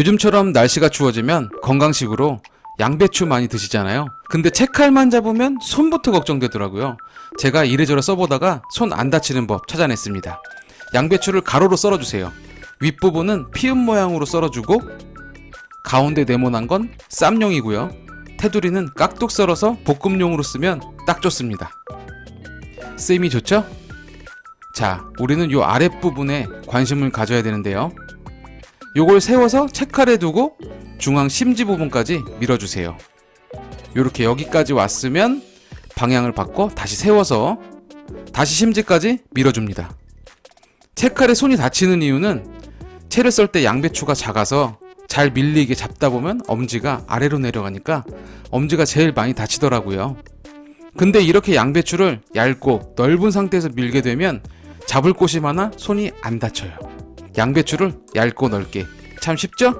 요즘처럼 날씨가 추워지면 건강식으로 양배추 많이 드시잖아요. 근데 채칼만 잡으면 손부터 걱정되더라고요. 제가 이래저래 써보다가 손 안 다치는 법 찾아냈습니다. 양배추를 가로로 썰어주세요. 윗부분은 피읍 모양으로 썰어주고 가운데 네모난 건 쌈용이고요. 테두리는 깍둑 썰어서 볶음용으로 쓰면 딱 좋습니다. 쓰임이 좋죠? 자, 우리는 요 아랫부분에 관심을 가져야 되는데요. 요걸 세워서 채칼에 두고 중앙 심지 부분까지 밀어주세요. 요렇게 여기까지 왔으면 방향을 바꿔 다시 세워서 다시 심지까지 밀어줍니다. 채칼에 손이 다치는 이유는 채를 썰 때 양배추가 작아서 잘 밀리게 잡다 보면 엄지가 아래로 내려가니까 엄지가 제일 많이 다치더라고요. 근데 이렇게 양배추를 얇고 넓은 상태에서 밀게 되면 잡을 곳이 많아 손이 안 다쳐요. 양배추를 얇고 넓게 참 쉽죠?